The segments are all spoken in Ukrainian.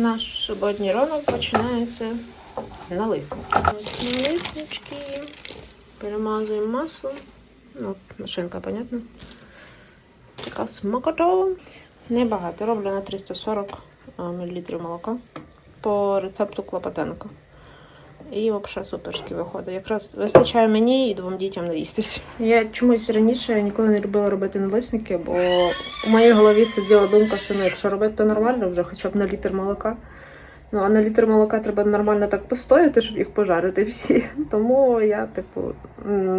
Наш суботній ранок починається з налиснички. Налиснички. Перемазуємо маслом. Ну, машинка, понятно. Така смакотова. Небагато. Роблю на 340 мл молока по рецепту Клопотенка. І взагалі суперськи виходить. Якраз вистачає мені і двом дітям наїстись. Я чомусь раніше ніколи не любила робити налисники, бо у моїй голові сиділа думка, що ну, якщо робити, то нормально, вже хоча б на літр молока. Ну, а на літр молока треба нормально так постояти, щоб їх пожарити всі. Тому я, типу,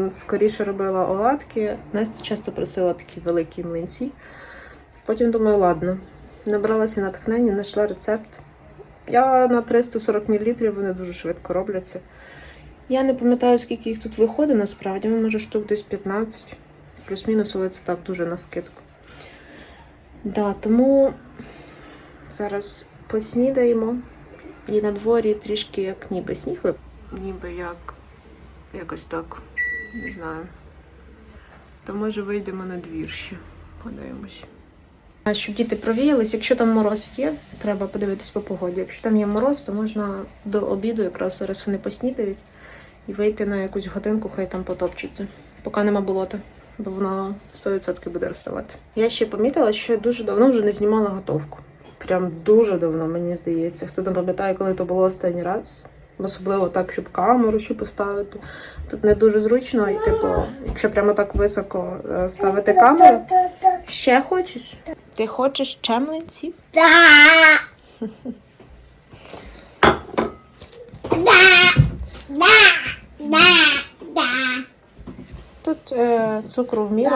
скоріше робила оладки. Настя часто просила такі великі млинці. Потім думаю, ладно, набралася натхнення, знайшла рецепт. Я на 340 мл вони дуже швидко робляться. Я не пам'ятаю, скільки їх тут виходить насправді, може штук десь 15, плюс-мінус, але це так дуже на скидку. Да, тому зараз поснідаємо. І на дворі трішки як ніби сніг Ніби як якось так, не знаю. То може вийдемо на двір ще, подивимось. Щоб діти провіялись, якщо там мороз є, треба подивитись по погоді. Якщо там є мороз, то можна до обіду якраз зараз вони поснідають і вийти на якусь годинку, хай там потопчеться, поки нема болота, бо воно 100% буде розставати. Я ще помітила, що я дуже давно вже не знімала готовку. Прям дуже давно, мені здається. Хто там пам'ятає, коли то було останній раз. Особливо так, щоб камеру ще поставити. Тут не дуже зручно, і типу, якщо прямо так високо е, ставити камеру. Ще хочеш? Ти хочеш чемленці? Да. Да. Да. Да. Да. Тут е, цукру в міру.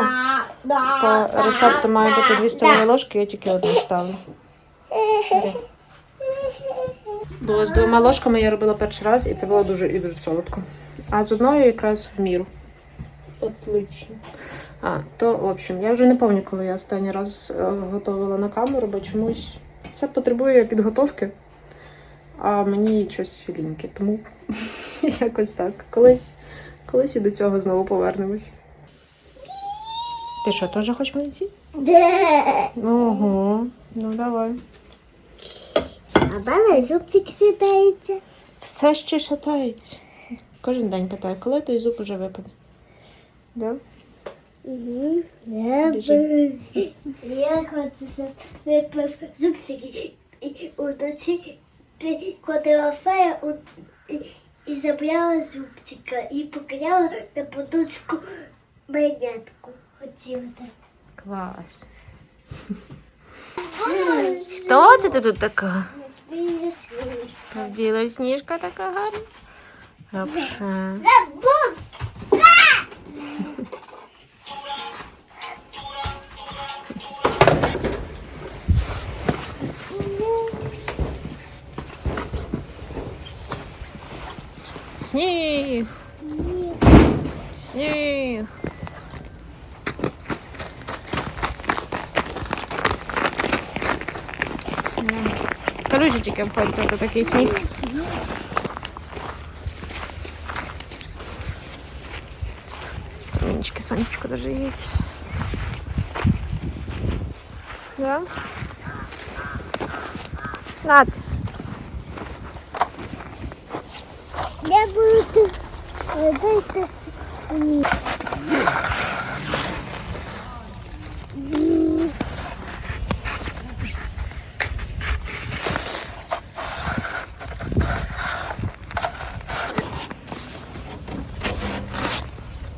Да. По рецепту має бути 2 столові ложки, я тільки одну ставлю. Бери. Бо з двома ложками я робила перший раз, і це було дуже і дуже солодко. А з одною якраз в міру. Отлично. А, то, в общем, я вже не пам'ятаю, коли я останній раз е, готувала на камеру, бо чомусь це потребує підготовки, а мені щось ліньки, тому якось так. Колись, колись і до цього знову повернемось. Ти що, теж хочеш млинці? Ого, ну давай. А мене зубчик сідається. Все ще шатається. Кожен день питаю, коли той зуб уже випаде. Да? Угу. Я, Біжи. хочу випив зубчики і уночі ходила фея і, і забрала зубчика і поклала на подушку монетку. Хотіла так. Клас. Хто це ти тут така? Біля сніжка. Біла сніжка така гарна. Вообще. Сніг. Сніг. Калюжі тільки обходять, ото такий сніг. Камінчики, сонечко даже є якісь. Да? Над. Я буду робити ні.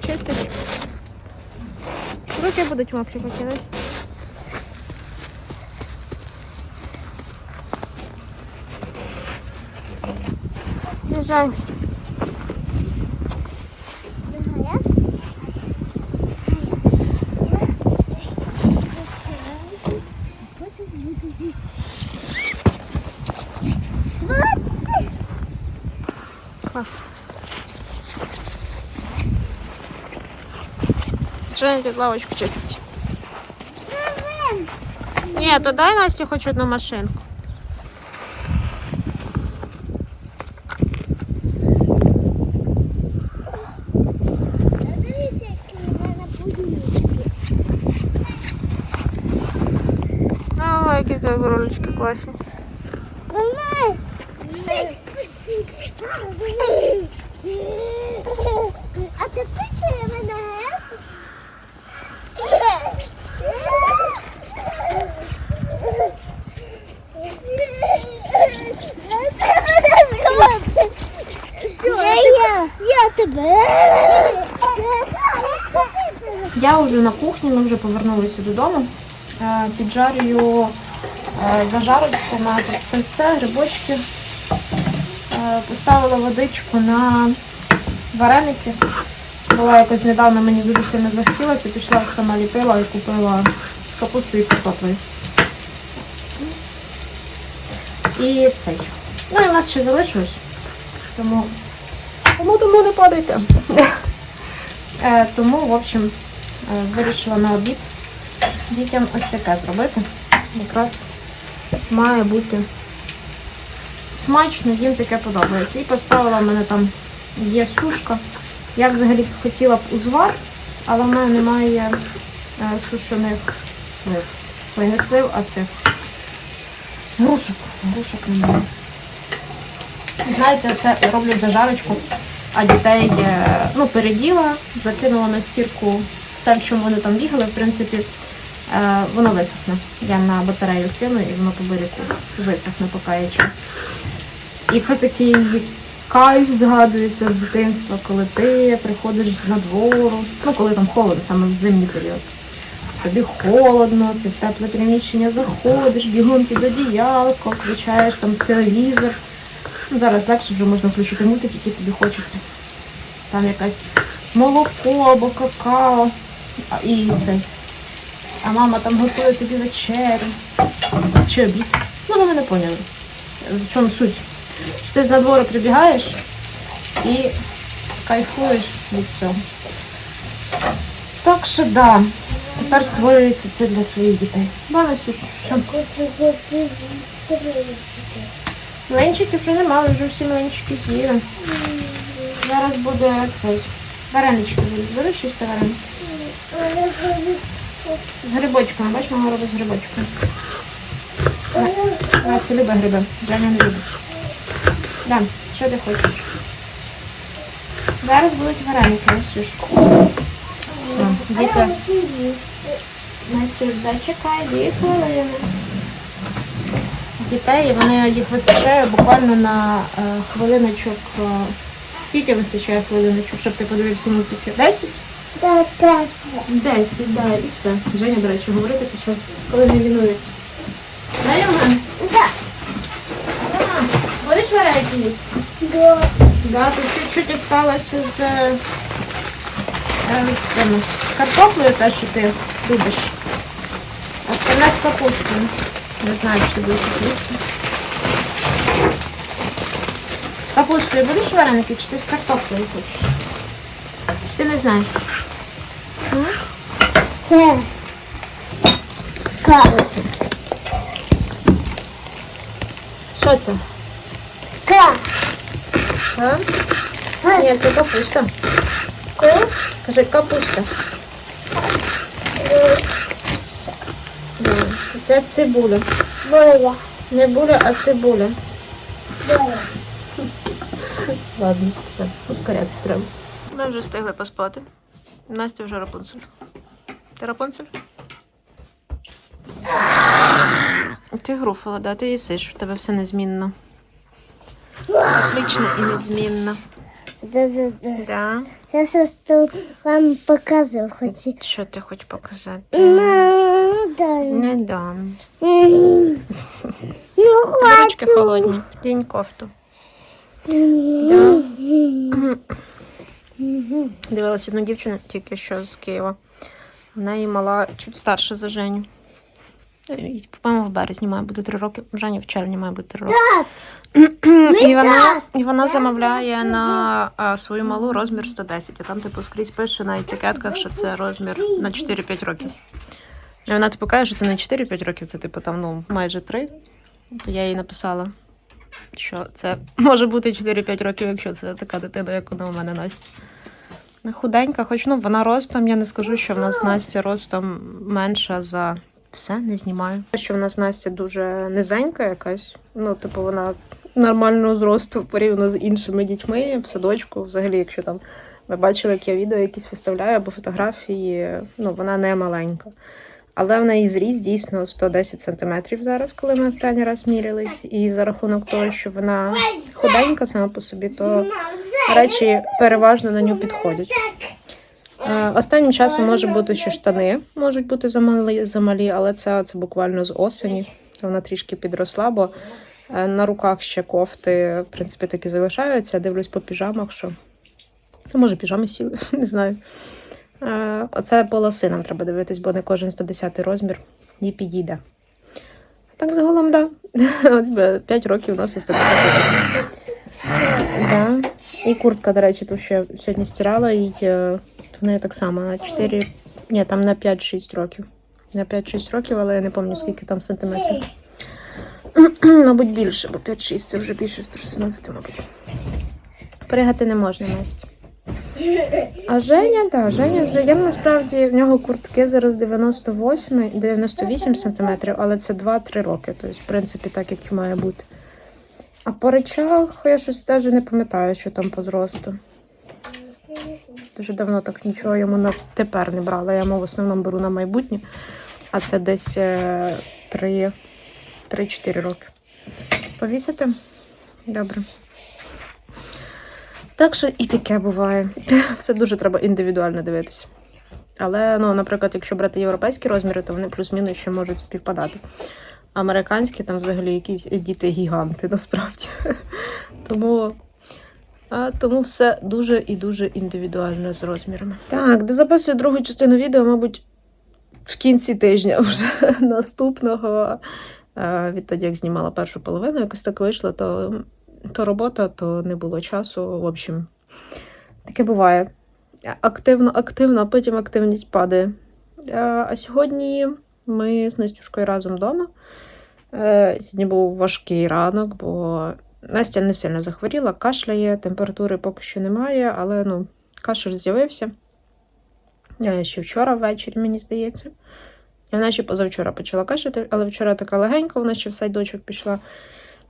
Чистить. Руки будуть мокрі покинуть. З'їжджай. Клас. Женя тут лавочку чистить. Ні, то дай Насті хоч одну машинку. Дивіться, які в мене будинки. О, які тебе ролички класні. Мама, А ти пичує мене? Я, тебе. Я вже на кухні, ми вже повернулися додому. Е, Піджарюю е, зажарочку на тут сальце, грибочки. Поставила водичку на вареники. Була якось недавно мені дуже сильно захотілося, пішла сама ліпила і купила з капустою і картоплею. І цей. Ну і у нас ще залишилось. Тому, тому, тому не падайте. Е, Тому, в общем, е, вирішила на обід дітям ось таке зробити. Якраз має бути смачно, їм таке подобається. І поставила в мене там є сушка. Я взагалі хотіла б узвар, але в мене немає е, сушених слив. Ой, не слив, а цих грушок. Грушок немає. Знаєте, це роблю зажарочку, а дітей е, ну, переділа, закинула на стірку все, в чому вони там бігали, в принципі, е, воно висохне. Я на батарею кину і воно по берегу висохне, поки є час. І це такий кайф згадується з дитинства, коли ти приходиш з надвору, ну коли там холодно, саме в зимній період. Тобі холодно, ти в тепле приміщення заходиш, бігом під одіялко, включаєш там телевізор. Ну, Зараз легше вже можна включити мультик, який тобі хочеться. Там якась молоко або какао. А, і цей. А мама там готує тобі вечерю. Чи обід. Ну, ви мене поняли. В чому суть? Ти з надвору прибігаєш і кайфуєш від цього. Так що да, тепер створюється це для своїх дітей. Настюш, що? Мленчиків вже немає, вже всі мленчики з'їли. Зараз буде цей. Варенички. Береш їсти вареники? З грибочками. Бач, мама робить з грибочками. Настя любить гриби. Женя не любить. Да, що ти хочеш? Зараз будуть вареники, Настюш. Все, діти. Настюш, зачекай дві хвилини. Дітей, вони їх вистачає буквально на е, хвилиночок. е, скільки вистачає хвилиночок, щоб ти подивився мультики? Десять? Так, так. Десять, да, і все. Женя, до речі, говорити почав, коли не лінується. Да, Євген? Будеш вареники їсти? Да. Да, тут чуть-чуть осталося з, е, е, цими, з картоплею, те, що ти любиш. Остальне з капустою. Не знаю, чи ти будеш їх їсти. З капустою будеш вареники, чи ти з картоплею хочеш? Чи ти не знаєш? М? Це. Ка. Що це? Що це? Ка. А? Ні, це капуста. Ка. Кажи капуста. Да. Це цибуля. Боля. Не буля, а цибуля. Боля. Ладно, все, ускорятися треба. Ми вже встигли поспати. Настя вже Рапунцель. Ти Рапунцель? Ти груфала, да? Ти їсиш, в тебе все незмінно. Циклічно і незмінно. Да-да-да. Да. Я зараз то вам показую, хоч. Що ти хочеш показати? Ну, да. Не дам. Ну, Тебе ручки хватит. холодні. Дінь кофту. Да. Дивилась одну дівчину тільки що з Києва. В неї мала чуть старша за Женю. Е, По-моєму, в березні має бути три роки. Жені в червні має бути три роки. І вона, і вона замовляє на а, свою малу розмір 110. А там, типу, скрізь пише на етикетках, що це розмір на 4-5 років. І вона типу каже, що це не 4-5 років, це типу там ну, майже 3. То я їй написала, що це може бути 4-5 років, якщо це така дитина, як вона у мене Настя. Худенька, хоч ну вона ростом, я не скажу, що в нас Настя ростом менша за все, не знімаю. Що в нас Настя дуже низенька якась. Ну, типу, вона нормального зросту порівняно з іншими дітьми в садочку. Взагалі, якщо там ви бачили, як я відео якісь виставляю або фотографії, ну вона не маленька. Але в неї зріст дійсно 110 см зараз, коли ми останній раз мірялись. І за рахунок того, що вона худенька сама по собі, то речі переважно на нього підходять. Останнім часом може бути, що штани можуть бути замалі, замалі але це, це буквально з осені. Вона трішки підросла, бо на руках ще кофти, в принципі, таки залишаються. Дивлюсь по піжамах, що. Ну, може, піжами сіли, не знаю. Е, Оце полоси нам треба дивитись, бо не кожен 110 розмір їй підійде. Так загалом, так. Да. 5 років носить 110 розмір. Да. І куртка, до речі, ту ще сьогодні стирала, і е, в неї так само на 4, ні, там на 5-6 років. На 5-6 років, але я не пам'ятаю, скільки там сантиметрів. мабуть, більше, бо 5-6 це вже більше 116, мабуть. Пригати не можна, Настя. А Женя, так, Женя вже я насправді в нього куртки зараз 98, 98 сантиметрів, але це 2-3 роки. Тобто, в принципі, так як і має бути. А по речах я щось теж не пам'ятаю, що там по зросту. Дуже давно так нічого йому на тепер не брала. Я йому в основному беру на майбутнє, а це десь е, 3 3-4 роки. Повісити? Добре. Так що і таке буває. Все дуже треба індивідуально дивитися. Але, ну, наприклад, якщо брати європейські розміри, то вони плюс-мінус ще можуть співпадати. Американські там взагалі якісь діти-гіганти насправді. Тому, а, тому все дуже і дуже індивідуально з розмірами. Так, де записую другу частину відео, мабуть, в кінці тижня вже наступного. Е, Відтоді, як знімала першу половину, якось так вийшло, то, то робота, то не було часу. В общем, таке буває. Активно, активно, а потім активність падає. Е, А сьогодні ми з Настюшкою разом вдома. Е, Сьогодні був важкий ранок, бо Настя не сильно захворіла, кашляє, температури поки що немає, але ну, кашель з'явився. Ще вчора ввечері, мені здається. І Вона ще позавчора почала кашляти, але вчора така легенька, вона ще в сайдочок пішла,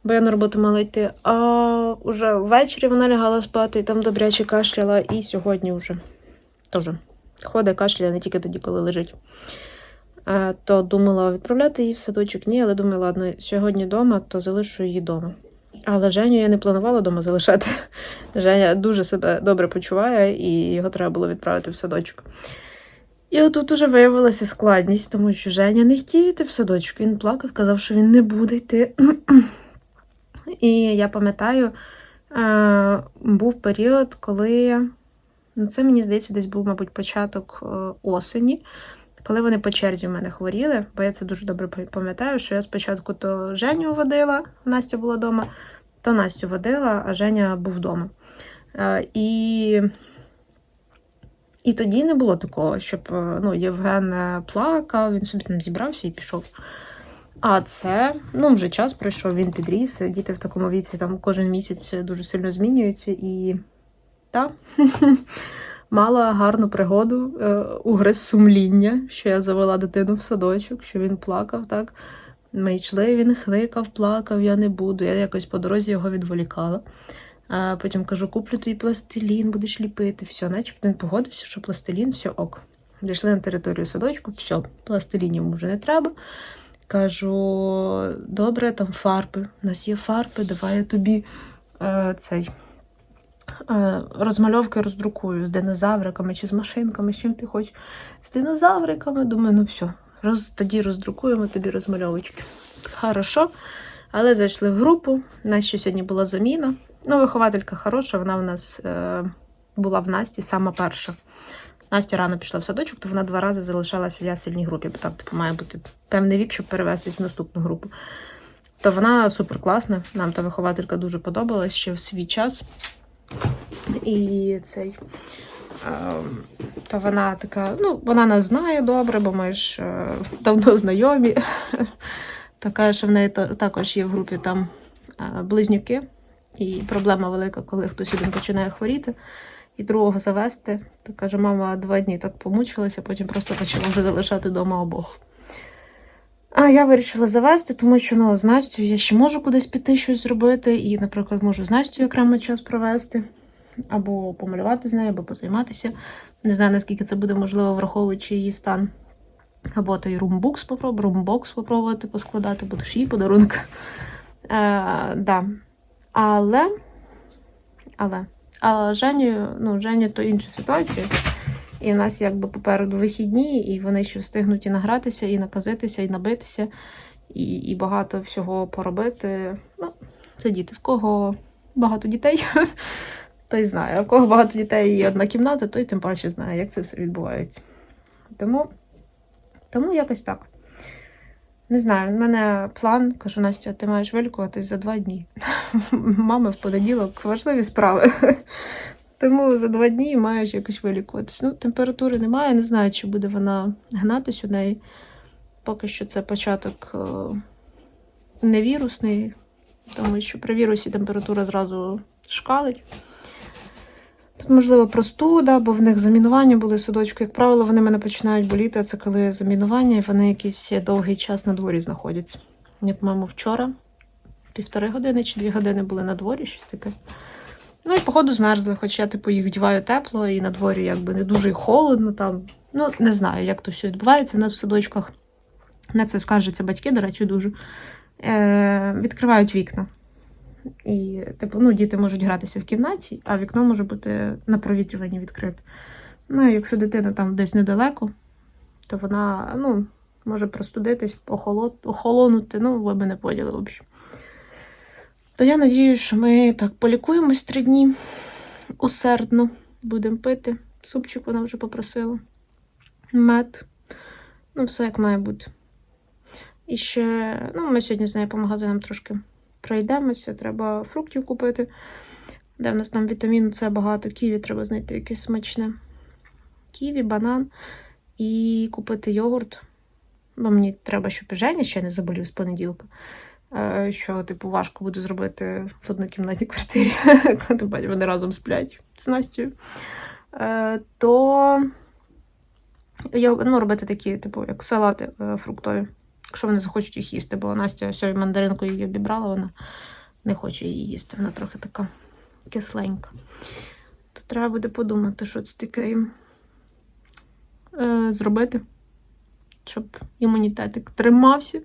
бо я на роботу мала йти. А вже ввечері вона лягала спати і там добряче кашляла, і сьогодні вже теж ходить, кашляє не тільки тоді, коли лежить. Е, То думала відправляти її в садочок, ні, але думаю, ладно, сьогодні вдома, то залишу її вдома. Але Женю я не планувала вдома залишати. Женя дуже себе добре почуває, і його треба було відправити в садочок. І отут уже виявилася складність, тому що Женя не хотів йти в садочок. Він плакав, казав, що він не буде йти. І я пам'ятаю, е, був період, коли ну, це мені здається, десь був, мабуть, початок е, осені, коли вони по черзі в мене хворіли, бо я це дуже добре пам'ятаю, що я спочатку то Женю водила, Настя була вдома, то Настю водила, а Женя був вдома. Е, І і тоді не було такого, щоб е, ну, Євген е, плакав, він собі там зібрався і пішов. А це, ну, вже час пройшов, він підріс. Діти в такому віці там кожен місяць дуже сильно змінюються. І та, мала гарну пригоду, е, угриз сумління, що я завела дитину в садочок, що він плакав, так. Ми йшли, він хликав, плакав, я не буду. Я якось по дорозі його відволікала. А потім кажу, куплю тобі пластилін, будеш ліпити. Все, начебто він погодився, що пластилін, все ок. Дійшли на територію садочку, все, пластилінів вже не треба. Кажу, добре, там фарби. У нас є фарби, давай я тобі е, цей е, розмальовки роздрукую з динозавриками чи з машинками, з чим ти хочеш. З динозавриками. Думаю, ну все, роз, тоді роздрукуємо тобі розмальовочки. Хорошо. Але зайшли в групу. У нас ще сьогодні була заміна. Ну, вихователька хороша, вона в нас е, була в Насті сама перша. Настя рано пішла в садочок, то вона два рази залишалася в ясельній групі, бо там типу, має бути певний вік, щоб перевестись в наступну групу. То вона супер класна. Нам та вихователька дуже подобалась ще в свій час. І цей. Е, та вона така, ну, вона нас знає добре, бо ми ж е, давно знайомі. Така, що в неї також є в групі там е, близнюки. І проблема велика, коли хтось один починає хворіти, і другого завести, то каже, мама два дні так помучилася, потім просто почала вже залишати вдома обох. А я вирішила завести, тому що ну, з Настю я ще можу кудись піти щось зробити. І, наприклад, можу з Настю окремо час провести, або помалювати з нею, або позайматися. Не знаю, наскільки це буде можливо, враховуючи її стан. Або той румбукс попробувати, румбокс попробувати поскладати, ж її подарунок. Е, да. Але, але, але Жені, ну, Жені то інша ситуація. І в нас якби попереду вихідні, і вони ще встигнуть і награтися, і наказитися, і набитися, і, і багато всього поробити. Ну, це діти. В кого багато дітей, той знає. А в кого багато дітей і одна кімната, той тим паче знає, як це все відбувається. Тому, тому якось так. Не знаю, в мене план, кажу, Настя, ти маєш вилікуватись за два дні. Мами в понеділок важливі справи. Тому за два дні маєш якось вилікуватись. Ну, температури немає, не знаю, чи буде вона гнатись у неї. Поки що це початок е, не вірусний, тому що при вірусі температура зразу шкалить. Тут, можливо, простуда, бо в них замінування були в садочку. Як правило, вони мене починають боліти. Це коли замінування, і вони якийсь довгий час на дворі знаходяться. Я, по-моєму, вчора півтори години чи дві години були на дворі, щось таке. Ну і походу змерзли, хоч я типу їх вдіваю тепло, і на дворі якби не дуже холодно там. Ну, не знаю, як то все відбувається. У нас в садочках на це скаржаться батьки, до речі, дуже. Е, відкривають вікна. І, типу, ну, діти можуть гратися в кімнаті, а вікно може бути на провітрюванні відкрите. Ну, якщо дитина там десь недалеко, то вона ну, може простудитись, охоло- охолонути. Ну, ви мене поняли, в общем. То я надіюсь, що ми так полікуємось три дні усердно будемо пити. Супчик вона вже попросила. Мед. Ну, все як має бути. І ще, ну, ми сьогодні з нею по магазинам трошки пройдемося. Треба фруктів купити. Де в нас там вітаміну С багато, ківі треба знайти якесь смачне. Ківі, банан і купити йогурт. Бо мені треба, щоб Женя ще не заболів з понеділка. Е, Що, типу, важко буде зробити в однокімнатній квартирі, коли вони разом сплять з Настю. Е, То я, ну, робити такі, типу, як салати е, фруктові, якщо вони захочуть їх їсти, бо Настя сьогодні мандаринку її обібрала, вона не хоче її їсти, вона трохи така кисленька. То треба буде подумати, що це таке їм е, зробити, щоб імунітетик тримався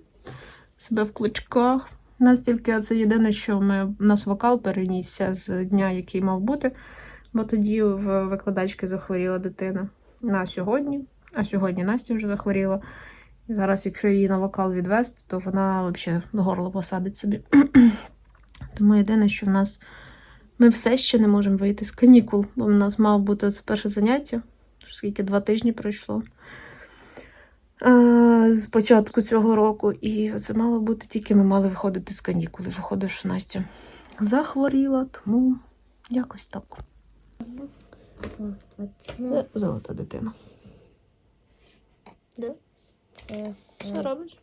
себе в кличках. У нас тільки це єдине, що ми, у нас вокал перенісся з дня, який мав бути, бо тоді в викладачки захворіла дитина на сьогодні, а сьогодні Настя вже захворіла. Зараз, якщо її на вокал відвести, то вона взагалі горло посадить собі. Тому єдине, що в нас ми все ще не можемо вийти з канікул, бо в нас мав бути це перше заняття, скільки два тижні пройшло з початку цього року. І це мало бути тільки ми мали виходити з канікули. Виходить, що Настя захворіла, тому якось так. Золота дитина. Де? Що робиш?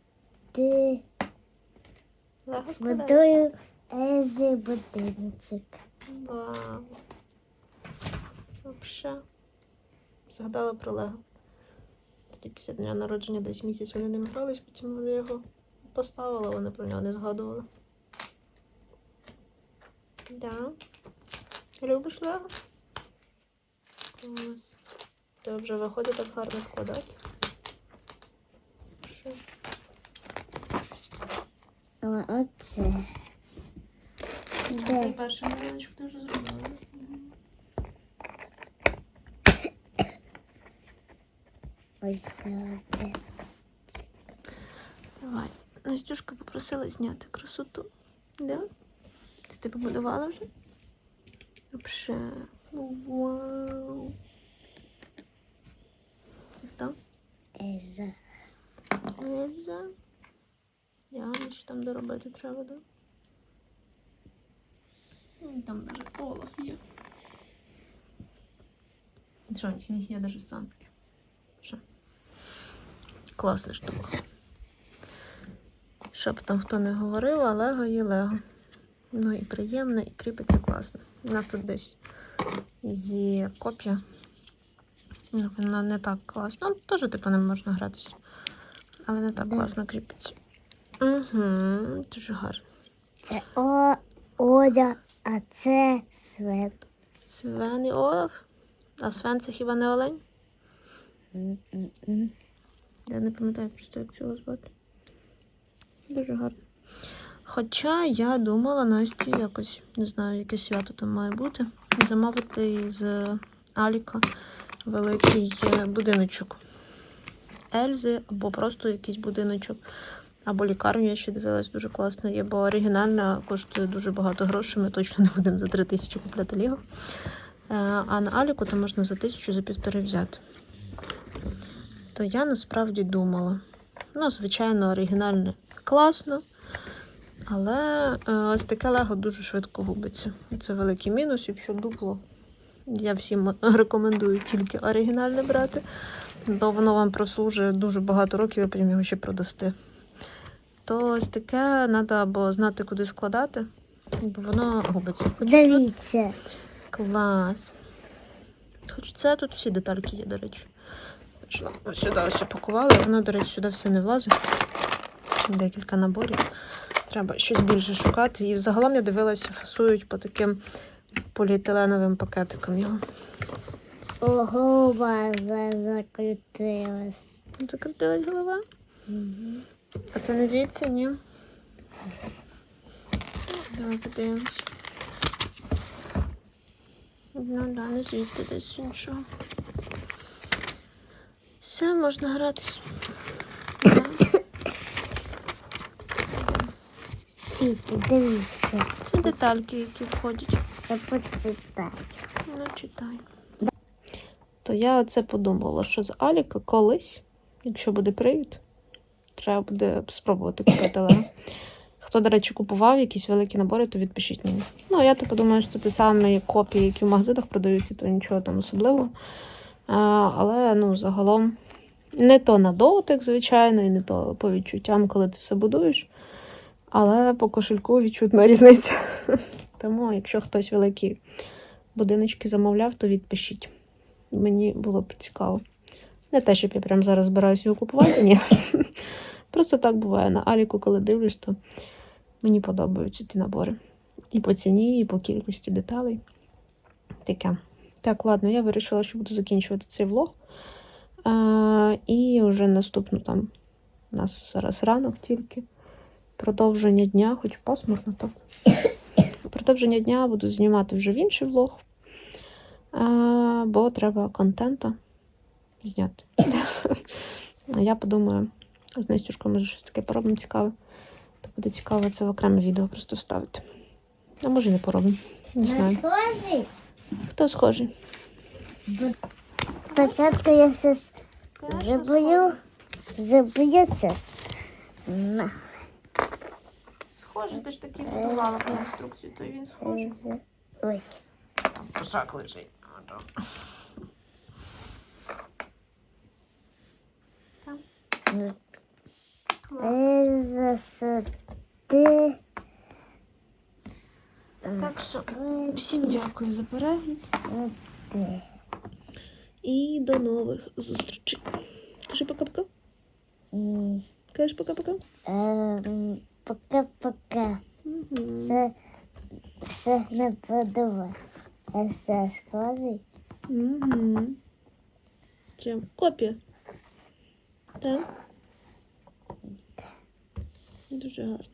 Лего водою ези будиночок. Вау. Вообще. Згадала про Лего. Тоді після дня народження десь місяць вони ним грались, потім вони його поставили, вони про нього не згадували. Да. Любиш Лего? Клас. То вже виходить так гарно складати. Що? А оце. Де? перший малюночок ти вже зробила. Ось оце. Давай. Настюшка попросила зняти красоту. Да? Це ти побудувала вже? Вообще. Ну, Вау. Це хто? Еза. Ельза. Яна, що там доробити треба, да? Ну, Там навіть Олаф є. Що, в них є навіть санки. Що? Класна штука. Щоб там хто не говорив, а Лего є Лего. Ну і приємне, і кріпиться класно. У нас тут десь є копія. Ну, Вона не так класна. Ну, теж, типу, не можна гратися. але не так класно кріпиться. Угу, дуже гарно. Це о, Оля, а це Свет. Свен і Олаф. А Свен це хіба не олень? М-м-м. Я не пам'ятаю просто, як цього звати. Дуже гарно. Хоча я думала Насті якось, не знаю, яке свято там має бути, замовити з Аліка великий е, будиночок. Ельзи, або просто якийсь будиночок, або лікарню, я ще дивилась, дуже класно є, бо оригінальна коштує дуже багато грошей, ми точно не будемо за 3 тисячі купляти Ліго. Е, А на Аліку то можна за тисячу за півтори взяти. То я насправді думала. Ну, звичайно, оригінальне класно. Але е, ось таке лего дуже швидко губиться. Це великий мінус, якщо дупло. Я всім рекомендую тільки оригінальне брати, бо воно вам прослужить дуже багато років, і потім його ще продасти. То ось таке треба або знати, куди складати, бо воно губиться. Хоч Дивіться. Клас. Хоч це тут всі детальки є, до речі. Ось сюди ось пакували, воно, до речі, сюди все не влазить. Декілька наборів. Треба щось більше шукати. І взагалом я дивилася, фасують по таким поліетиленовим пакетикам його. Ого, закрутилась. Закрутилась голова. Мгм. А це не звідси, ні? Давай подивимось. Ну да, не звідти десь іншого. Все, можна гратись. Да. Дивіться. Це детальки, які входять. Я почитаю. Ну, читай. То я оце подумала, що з Аліка колись, якщо буде привід, треба буде спробувати купити Лего. Хто, до речі, купував якісь великі набори, то відпишіть мені. Ну, я типу думаю, що це ті самі копії, які в магазинах продаються, то нічого там особливого. А, але ну, загалом не то на дотик, звичайно, і не то по відчуттям, коли ти все будуєш. Але по кошельку відчутна різниця. Тому, якщо хтось великі будиночки замовляв, то відпишіть. Мені було б цікаво. Не те, щоб я прямо зараз збираюся його купувати, ні. Просто так буває. На Аліку, коли дивлюсь, то мені подобаються ті набори. І по ціні, і по кількості деталей. Таке. Так, ладно, я вирішила, що буду закінчувати цей влог. А, і вже наступну там у нас зараз ранок тільки. Продовження дня, хоч пасмурно так. Продовження дня буду знімати вже в інший влог. А, бо треба контента зняти. Я подумаю, з Настюшкою, може, щось таке поробимо цікаве. То буде цікаво це в окреме відео просто вставити. А може і не поробимо. Не знаю. схожий? Хто схожий? Спочатку я щось забою. Забою щось. На. Схожий, ти ж таки будувала по інструкції, то він схожий. Ой. Там кошак лежить. Там. Засади. Так що всім дякую за перегляд і до нових зустрічей. Кажи пока-пока. Кажеш пока-пока. ем, Пока-пока. Це все не подобає. А все схожий. Мгм. Прям копія. Так? Дуже гарно.